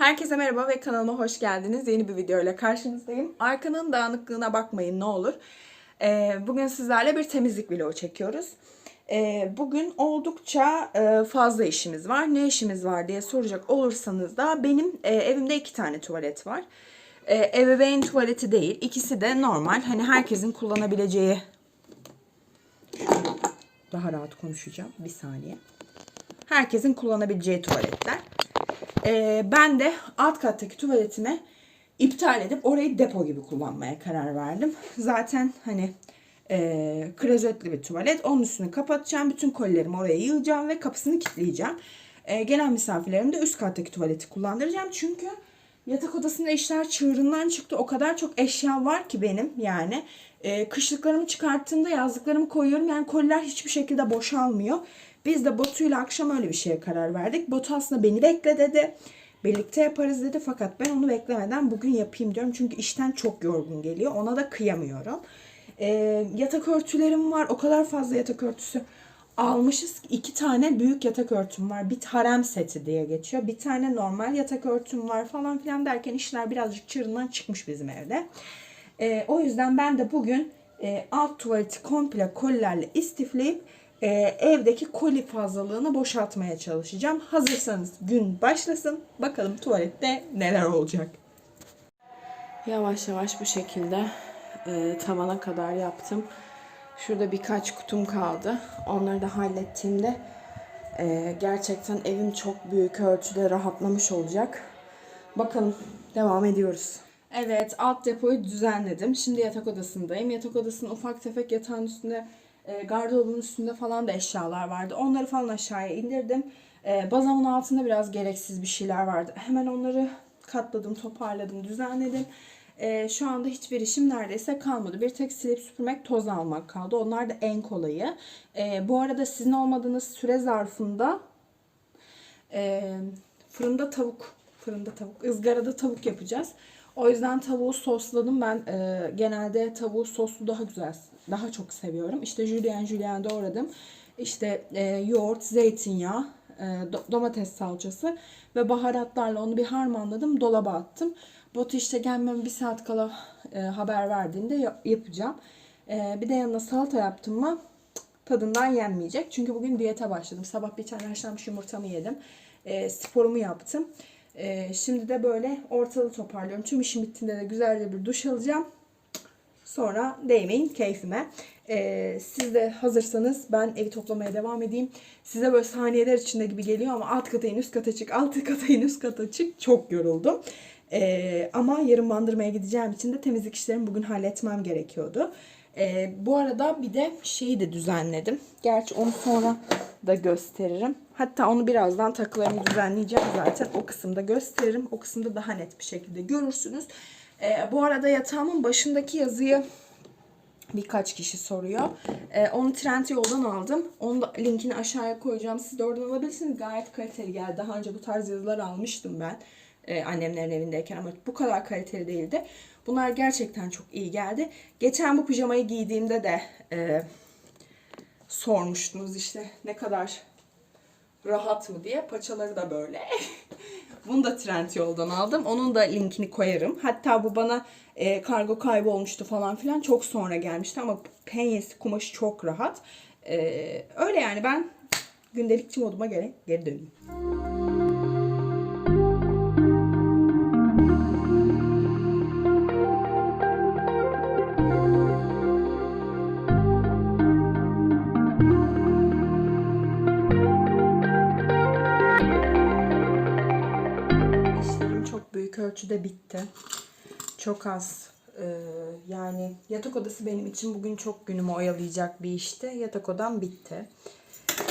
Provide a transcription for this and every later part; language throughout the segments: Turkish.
Herkese merhaba ve kanalıma hoş geldiniz. Yeni bir video ile karşınızdayım. Arkanın dağınıklığına bakmayın ne olur. Ee, bugün sizlerle bir temizlik vlogu çekiyoruz. Ee, bugün oldukça e, fazla işimiz var. Ne işimiz var diye soracak olursanız da benim e, evimde iki tane tuvalet var. E, ebeveyn tuvaleti değil. İkisi de normal. Hani herkesin kullanabileceği daha rahat konuşacağım. Bir saniye. Herkesin kullanabileceği tuvaletler. Ee, ben de alt kattaki tuvaletimi iptal edip orayı depo gibi kullanmaya karar verdim. Zaten hani e, klozetli bir tuvalet. Onun üstünü kapatacağım. Bütün kolilerimi oraya yığacağım ve kapısını kilitleyeceğim. E, gelen misafirlerim de üst kattaki tuvaleti kullandıracağım. Çünkü yatak odasında işler çığırından çıktı. O kadar çok eşya var ki benim yani. E, kışlıklarımı çıkarttığımda yazlıklarımı koyuyorum. Yani koliler hiçbir şekilde boşalmıyor. Biz de Batu'yla akşam öyle bir şeye karar verdik. Batu aslında beni bekle dedi. Birlikte yaparız dedi fakat ben onu beklemeden bugün yapayım diyorum. Çünkü işten çok yorgun geliyor. Ona da kıyamıyorum. E, yatak örtülerim var. O kadar fazla yatak örtüsü almışız. ki iki tane büyük yatak örtüm var. Bir harem seti diye geçiyor. Bir tane normal yatak örtüm var falan filan derken işler birazcık çığırından çıkmış bizim evde. E, o yüzden ben de bugün e, alt tuvaleti komple kolilerle istifleyip e, evdeki koli fazlalığını boşaltmaya çalışacağım. Hazırsanız gün başlasın. Bakalım tuvalette neler olacak. Yavaş yavaş bu şekilde e, tavana kadar yaptım. Şurada birkaç kutum kaldı. Onları da hallettiğimde e, gerçekten evim çok büyük ölçüde rahatlamış olacak. Bakalım devam ediyoruz. Evet alt depoyu düzenledim. Şimdi yatak odasındayım. Yatak odasının ufak tefek yatağın üstünde e, gardırobun üstünde falan da eşyalar vardı. Onları falan aşağıya indirdim. E, bazamın altında biraz gereksiz bir şeyler vardı. Hemen onları katladım, toparladım, düzenledim. E, şu anda hiçbir işim neredeyse kalmadı. Bir tek silip süpürmek, toz almak kaldı. Onlar da en kolayı. E, bu arada sizin olmadığınız süre zarfında e, fırında tavuk, fırında tavuk, ızgarada tavuk yapacağız. O yüzden tavuğu sosladım. Ben e, genelde tavuğu soslu daha güzel, daha çok seviyorum. İşte jülyen jülyen doğradım. İşte e, yoğurt, zeytinyağı, e, do- domates salçası ve baharatlarla onu bir harmanladım. Dolaba attım. Botu işte gelmem bir saat kala e, haber verdiğinde yap- yapacağım. E, bir de yanına salata yaptım mı tadından yenmeyecek. Çünkü bugün diyete başladım. Sabah bir tane haşlanmış yumurtamı yedim. E, sporumu yaptım. E, şimdi de böyle ortalığı toparlıyorum. Tüm işim bittiğinde de güzelce bir duş alacağım. Sonra değmeyin keyfime. Ee, siz de hazırsanız ben evi toplamaya devam edeyim. Size böyle saniyeler içinde gibi geliyor ama alt kata üst kata çık, alt kata üst kata çık. Çok yoruldum. Ee, ama yarın bandırmaya gideceğim için de temizlik işlerimi bugün halletmem gerekiyordu. Ee, bu arada bir de şeyi de düzenledim. Gerçi onu sonra da gösteririm. Hatta onu birazdan takılarımı düzenleyeceğim zaten. O kısımda gösteririm. O kısımda daha net bir şekilde görürsünüz. Ee, bu arada yatağımın başındaki yazıyı birkaç kişi soruyor. Ee, onu Trendyol'dan aldım. Onu da linkini aşağıya koyacağım. Siz de oradan alabilirsiniz. Gayet kaliteli geldi. Daha önce bu tarz yazılar almıştım ben. e, annemlerin evindeyken ama bu kadar kaliteli değildi. Bunlar gerçekten çok iyi geldi. Geçen bu pijamayı giydiğimde de e, sormuştunuz işte ne kadar rahat mı diye. Paçaları da böyle. Bunu da Trendyol'dan aldım. Onun da linkini koyarım. Hatta bu bana e, kargo kaybolmuştu falan filan. Çok sonra gelmişti ama penyesi kumaşı çok rahat. E, öyle yani ben gündelikçi moduma göre geri döneyim. Ölçüde bitti. Çok az e, yani yatak odası benim için bugün çok günümü oyalayacak bir işti. Yatak odam bitti.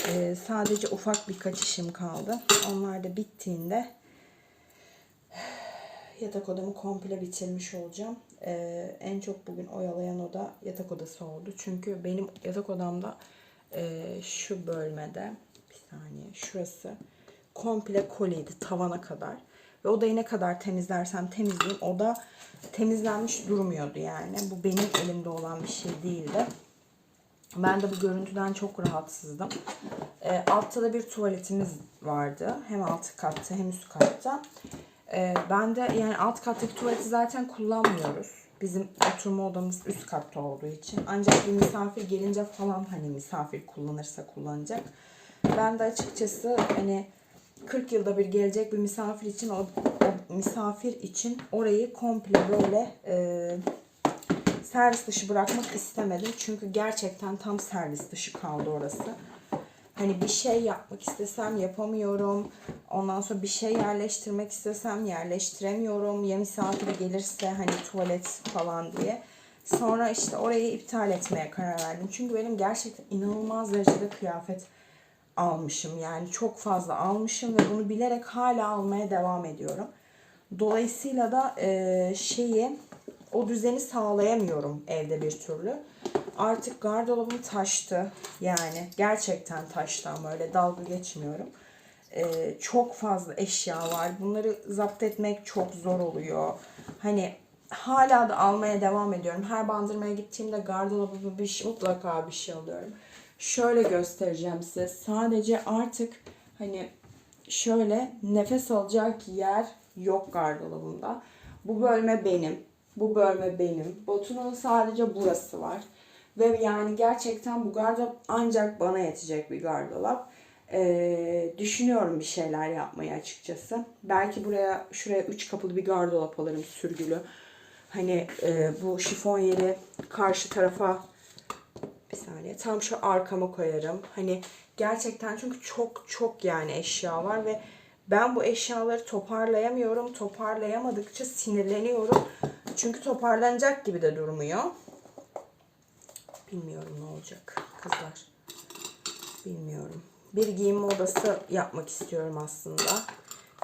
E, sadece ufak birkaç işim kaldı. Onlar da bittiğinde yatak odamı komple bitirmiş olacağım. E, en çok bugün oyalayan oda yatak odası oldu. Çünkü benim yatak odamda e, şu bölmede bir saniye şurası komple koliydi tavana kadar. Ve odayı ne kadar temizlersem temizleyeyim oda temizlenmiş durmuyordu yani. Bu benim elimde olan bir şey değildi. Ben de bu görüntüden çok rahatsızdım. E, altta da bir tuvaletimiz vardı. Hem alt katta hem üst katta. Ee, ben de yani alt kattaki tuvaleti zaten kullanmıyoruz. Bizim oturma odamız üst katta olduğu için. Ancak bir misafir gelince falan hani misafir kullanırsa kullanacak. Ben de açıkçası hani 40 yılda bir gelecek bir misafir için o, o misafir için orayı komple böyle e, servis dışı bırakmak istemedim. Çünkü gerçekten tam servis dışı kaldı orası. Hani bir şey yapmak istesem yapamıyorum. Ondan sonra bir şey yerleştirmek istesem yerleştiremiyorum. Ya misafir gelirse hani tuvalet falan diye. Sonra işte orayı iptal etmeye karar verdim. Çünkü benim gerçekten inanılmaz derecede kıyafet almışım. Yani çok fazla almışım ve bunu bilerek hala almaya devam ediyorum. Dolayısıyla da e, şeyi o düzeni sağlayamıyorum evde bir türlü. Artık gardırobum taştı. Yani gerçekten taştı ama öyle dalga geçmiyorum. E, çok fazla eşya var. Bunları zapt etmek çok zor oluyor. Hani hala da almaya devam ediyorum. Her bandırmaya gittiğimde gardırobuma bir şey, mutlaka bir şey alıyorum. Şöyle göstereceğim size. Sadece artık hani şöyle nefes alacak yer yok gardırobumda. Bu bölme benim. Bu bölme benim. Batu'nun sadece burası var. Ve yani gerçekten bu gardırop ancak bana yetecek bir gardırop. Ee, düşünüyorum bir şeyler yapmayı açıkçası. Belki buraya şuraya üç kapılı bir gardırop alırım sürgülü. Hani e, bu şifon yeri karşı tarafa bir saniye tam şu arkama koyarım. Hani gerçekten çünkü çok çok yani eşya var ve ben bu eşyaları toparlayamıyorum. Toparlayamadıkça sinirleniyorum. Çünkü toparlanacak gibi de durmuyor. Bilmiyorum ne olacak kızlar. Bilmiyorum. Bir giyinme odası yapmak istiyorum aslında.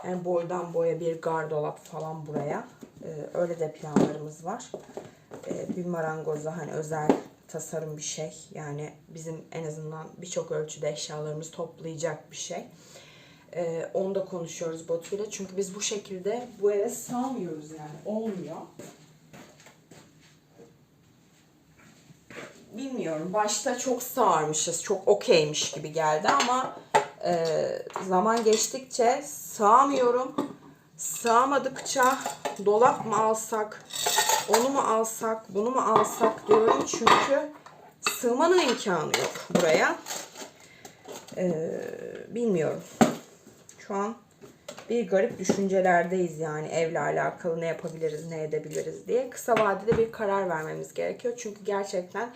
Yani boydan boya bir gardırop falan buraya. Ee, öyle de planlarımız var. Ee, bir marangoza hani özel tasarım bir şey. Yani bizim en azından birçok ölçüde eşyalarımızı toplayacak bir şey. Ee, onu da konuşuyoruz Batu ile. Çünkü biz bu şekilde bu eve sığamıyoruz yani. Olmuyor. Bilmiyorum. Başta çok sağırmışız. Çok okeymiş gibi geldi ama e, zaman geçtikçe sığamıyorum. Sığamadıkça dolap mı alsak, onu mu alsak, bunu mu alsak diyorum. Çünkü sığmanın imkanı yok buraya. Ee, bilmiyorum. Şu an bir garip düşüncelerdeyiz yani evle alakalı ne yapabiliriz, ne edebiliriz diye. Kısa vadede bir karar vermemiz gerekiyor. Çünkü gerçekten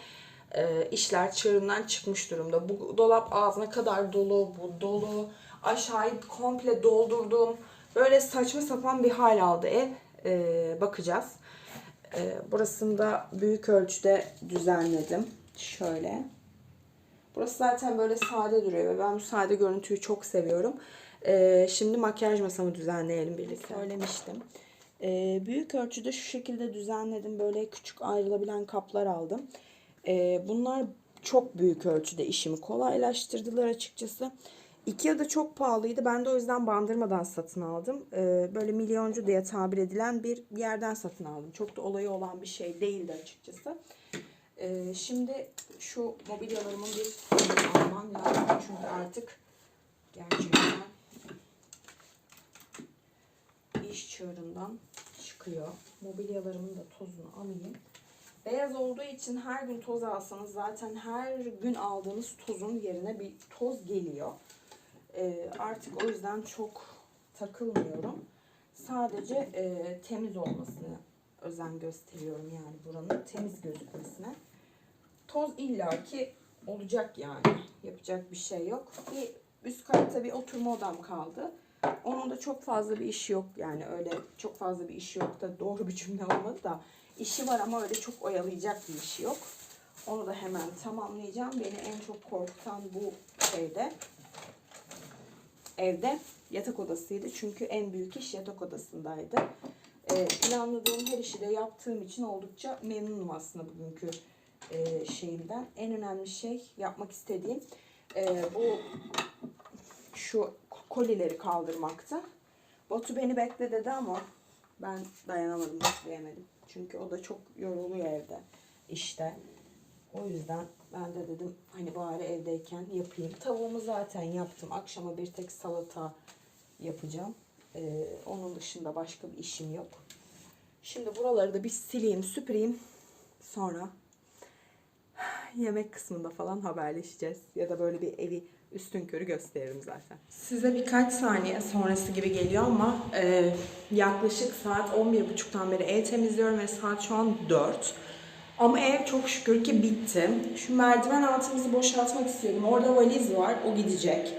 e, işler çığırından çıkmış durumda. Bu dolap ağzına kadar dolu, bu dolu. Aşağıyı komple doldurdum. Böyle saçma sapan bir hal aldı ev. E, bakacağız. E, burasını da büyük ölçüde düzenledim. Şöyle. Burası zaten böyle sade duruyor ve ben bu sade görüntüyü çok seviyorum. Ee, şimdi makyaj masamı düzenleyelim birlikte. Söylemiştim. Ee, büyük ölçüde şu şekilde düzenledim. Böyle küçük ayrılabilen kaplar aldım. Ee, bunlar çok büyük ölçüde işimi kolaylaştırdılar açıkçası. Ikea'da çok pahalıydı. Ben de o yüzden bandırmadan satın aldım. Ee, böyle milyoncu diye tabir edilen bir yerden satın aldım. Çok da olayı olan bir şey değildi açıkçası. Ee, şimdi şu mobilyalarımın bir almam lazım. Çünkü artık gerçekten iş çığırından çıkıyor. Mobilyalarımın da tozunu alayım. Beyaz olduğu için her gün toz alsanız zaten her gün aldığınız tozun yerine bir toz geliyor. Ee, artık o yüzden çok takılmıyorum. Sadece e, temiz olmasını özen gösteriyorum yani buranın temiz gözükmesine. Toz illaki olacak yani. Yapacak bir şey yok. Bir üst katta bir oturma odam kaldı. Onun da çok fazla bir işi yok yani öyle çok fazla bir işi yok da doğru bir cümle olmadı da işi var ama öyle çok oyalayacak bir işi yok. Onu da hemen tamamlayacağım. Beni en çok korkutan bu şeyde evde yatak odasıydı. Çünkü en büyük iş yatak odasındaydı. Ee, planladığım her işi de yaptığım için oldukça memnunum aslında bugünkü e, şeyimden. En önemli şey yapmak istediğim e, bu şu kolileri kaldırmaktı. Batu beni bekle dedi ama ben dayanamadım, bekleyemedim. Çünkü o da çok yoruluyor evde işte. O yüzden ben de dedim hani bari evdeyken yapayım. Tavuğumu zaten yaptım. Akşama bir tek salata yapacağım. Ee, onun dışında başka bir işim yok. Şimdi buraları da bir sileyim, süpüreyim. Sonra yemek kısmında falan haberleşeceğiz. Ya da böyle bir evi üstün körü gösteririm zaten. Size birkaç saniye sonrası gibi geliyor ama e, yaklaşık saat 11.30'dan beri ev temizliyorum ve saat şu an 4. Ama ev çok şükür ki bitti. Şu merdiven altımızı boşaltmak istiyordum. Orada valiz var, o gidecek.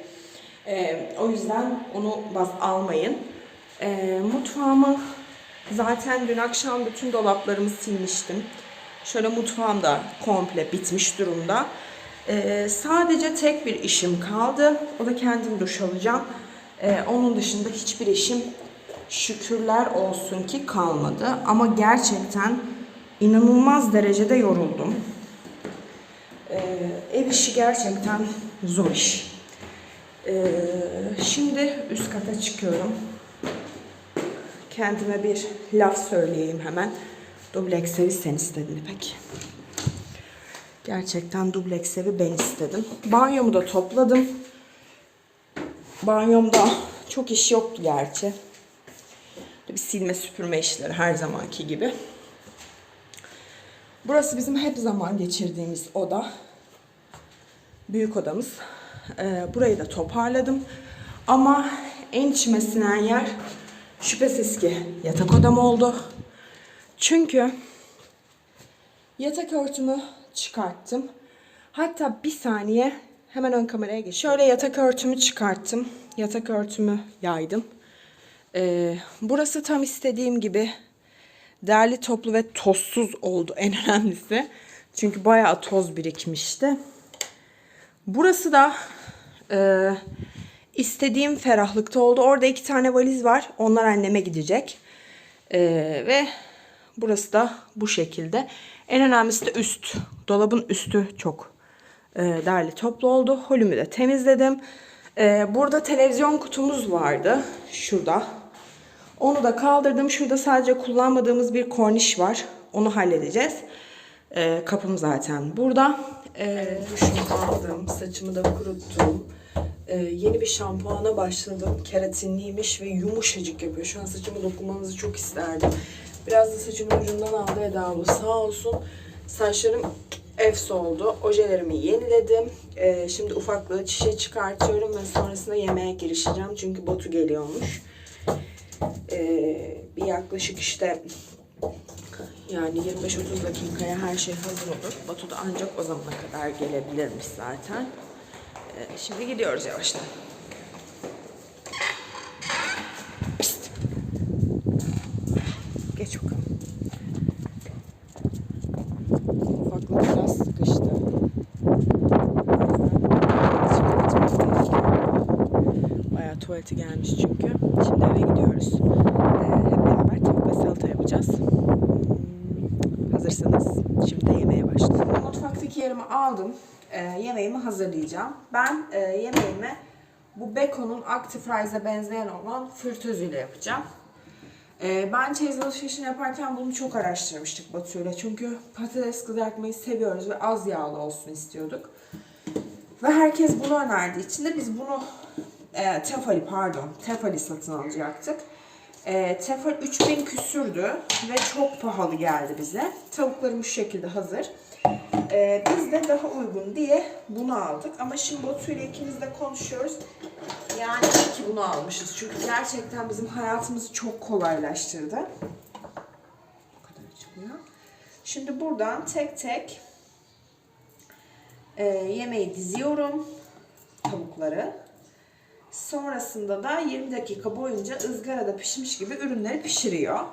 E, o yüzden onu bas almayın. E, mutfağımı zaten dün akşam bütün dolaplarımı silmiştim. Şöyle mutfağım da komple bitmiş durumda. Ee, sadece tek bir işim kaldı. O da kendim duş alacağım. Ee, onun dışında hiçbir işim şükürler olsun ki kalmadı. Ama gerçekten inanılmaz derecede yoruldum. Ee, ev işi gerçekten zor iş. Ee, şimdi üst kata çıkıyorum. Kendime bir laf söyleyeyim hemen. Dubleks evi sen istedin İpek. Gerçekten dubleks evi ben istedim. Banyomu da topladım. Banyomda çok iş yoktu gerçi. Bir silme süpürme işleri her zamanki gibi. Burası bizim hep zaman geçirdiğimiz oda. Büyük odamız. Ee, burayı da toparladım. Ama en içime sinen yer şüphesiz ki yatak odam oldu. Çünkü yatak örtümü çıkarttım. Hatta bir saniye hemen ön kameraya geç. Şöyle yatak örtümü çıkarttım. Yatak örtümü yaydım. Ee, burası tam istediğim gibi derli toplu ve tozsuz oldu en önemlisi. Çünkü bayağı toz birikmişti. Burası da e, istediğim ferahlıkta oldu. Orada iki tane valiz var. Onlar anneme gidecek. E, ve burası da bu şekilde. En önemlisi de üst. Dolabın üstü çok e, derli toplu oldu. Holümü de temizledim. E, burada televizyon kutumuz vardı. Şurada. Onu da kaldırdım. Şurada sadece kullanmadığımız bir korniş var. Onu halledeceğiz. E, kapım zaten burada. E, duşumu aldım. Saçımı da kuruttum. E, yeni bir şampuana başladım. Keratinliymiş ve yumuşacık yapıyor. Şu an saçımı dokunmanızı çok isterdim. Biraz da saçımın ucundan aldı Eda abla. Sağ olsun. Saçlarım efs oldu. Ojelerimi yeniledim. E, şimdi ufaklığı çişe çıkartıyorum ve sonrasında yemeğe girişeceğim. Çünkü Batu geliyormuş. Yaklaşık işte yani 25-30 dakikaya her şey hazır olur. Batu da ancak o zamana kadar gelebilirmiş zaten. Ee, şimdi gidiyoruz yavaştan. Pist. Geç bakalım. Ufaklık biraz sıkıştı. Bayağı tuvaleti gelmiş çünkü. Şimdi eve gidiyoruz. Ee, hep beraber tavuk ve salata yapacağız. Hmm, Hazırsanız şimdi yemeğe başlayalım. Mutfaktaki yerimi aldım. Ee, yemeğimi hazırlayacağım. Ben e, yemeğimi bu Beko'nun Active Rice'e benzeyen olan fritözüyle yapacağım. Ee, ben çeyiz alışverişini yaparken bunu çok araştırmıştık Batu'yla. Çünkü patates kızartmayı seviyoruz ve az yağlı olsun istiyorduk. Ve herkes bunu önerdiği için de biz bunu e, Tefali pardon Tefali satın alacaktık. E, Tefal 3000 küsürdü ve çok pahalı geldi bize. Tavuklarım şu şekilde hazır. E, biz de daha uygun diye bunu aldık. Ama şimdi Batu ile ikimiz de konuşuyoruz. Yani iyi ki bunu almışız. Çünkü gerçekten bizim hayatımızı çok kolaylaştırdı. Bu kadar açılıyor. Şimdi buradan tek tek e, yemeği diziyorum. Tavukları. Sonrasında da 20 dakika boyunca ızgarada pişmiş gibi ürünleri pişiriyor.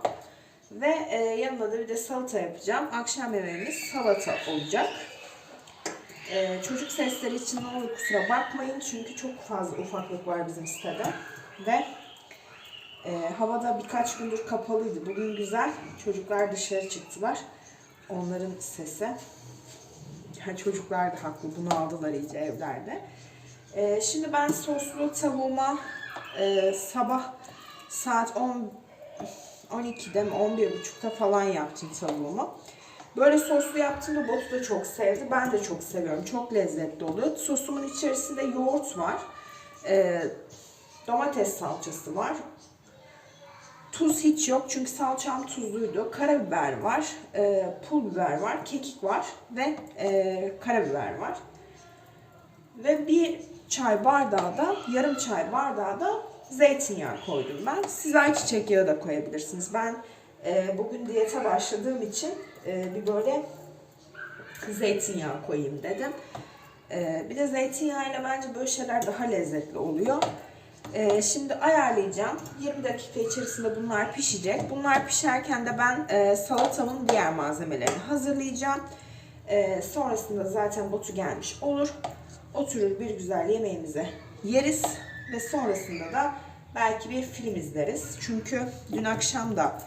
Ve e, yanına da bir de salata yapacağım. Akşam yemeğimiz salata olacak. E, çocuk sesleri için ne olur kusura bakmayın. Çünkü çok fazla ufaklık var bizim sitede. Ve e, havada birkaç gündür kapalıydı. Bugün güzel. Çocuklar dışarı çıktılar. Onların sesi. Yani çocuklar da haklı. Bunu aldılar iyice evlerde. Ee, şimdi ben soslu tavuğuma e, sabah saat 10 12'de mi 11.30'da falan yaptım tavuğumu. Böyle soslu yaptığımda Batu da çok sevdi. Ben de çok seviyorum. Çok lezzetli oluyor. Sosumun içerisinde yoğurt var. Ee, domates salçası var. Tuz hiç yok çünkü salçam tuzluydu. Karabiber var, e, pul biber var, kekik var ve e, karabiber var. Ve bir çay bardağı da, yarım çay bardağı da zeytinyağı koydum ben. Siz ayçiçek yağı da koyabilirsiniz. Ben e, bugün diyete başladığım için e, bir böyle zeytinyağı koyayım dedim. E, bir de zeytinyağıyla bence böyle şeyler daha lezzetli oluyor. E, şimdi ayarlayacağım. 20 dakika içerisinde bunlar pişecek. Bunlar pişerken de ben e, salatamın diğer malzemelerini hazırlayacağım. E, sonrasında zaten botu gelmiş olur. Oturur bir güzel yemeğimizi yeriz ve sonrasında da belki bir film izleriz. Çünkü dün akşam da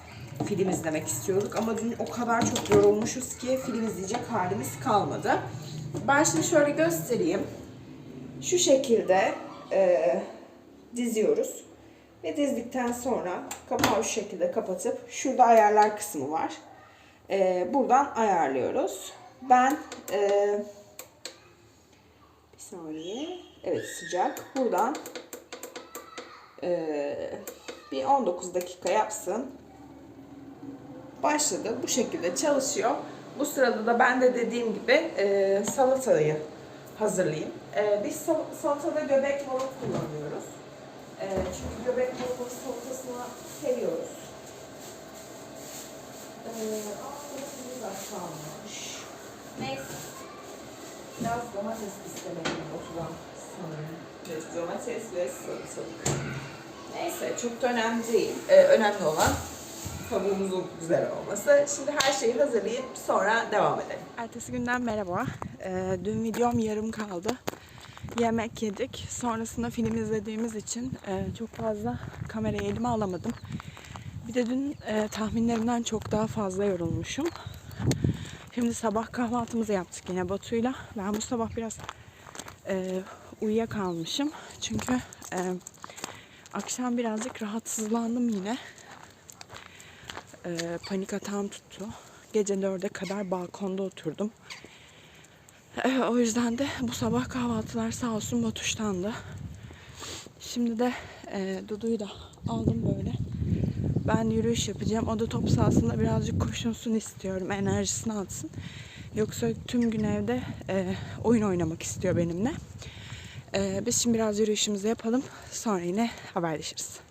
film izlemek istiyorduk ama dün o kadar çok yorulmuşuz ki film izleyecek halimiz kalmadı. Ben şimdi şöyle göstereyim. Şu şekilde e, diziyoruz. Ve dizdikten sonra kapağı şu şekilde kapatıp şurada ayarlar kısmı var. E, buradan ayarlıyoruz. Ben e, bir saniye. Evet sıcak. Buradan e, bir 19 dakika yapsın. Başladı. Bu şekilde çalışıyor. Bu sırada da ben de dediğim gibi e, salatayı hazırlayayım. E, biz sal- salatada göbek balık kullanıyoruz. E, çünkü göbek balığı salatasını seviyoruz. E. Neyse. Biraz domates istemeliyim oturan sanırım. Evet, domates ve salatalık. Neyse çok da önemli değil. Ee, önemli olan tavuğumuzun güzel olması. Şimdi her şeyi hazırlayıp sonra devam edelim. Ertesi günden merhaba. Ee, dün videom yarım kaldı. Yemek yedik. Sonrasında film izlediğimiz için e, çok fazla kamerayı elime alamadım. Bir de dün e, tahminlerimden çok daha fazla yorulmuşum. Şimdi sabah kahvaltımızı yaptık yine Batu'yla. Ben bu sabah biraz e, uyuyakalmışım. Çünkü e, akşam birazcık rahatsızlandım yine. E, panik atağım tuttu. Gece dörde kadar balkonda oturdum. E, o yüzden de bu sabah kahvaltılar sağ olsun Batuş'tandı. Şimdi de e, Dudu'yu da aldım böyle. Ben yürüyüş yapacağım. O da top sahasında birazcık koşunsun istiyorum. Enerjisini atsın. Yoksa tüm gün evde e, oyun oynamak istiyor benimle. E, biz şimdi biraz yürüyüşümüzü yapalım. Sonra yine haberleşiriz.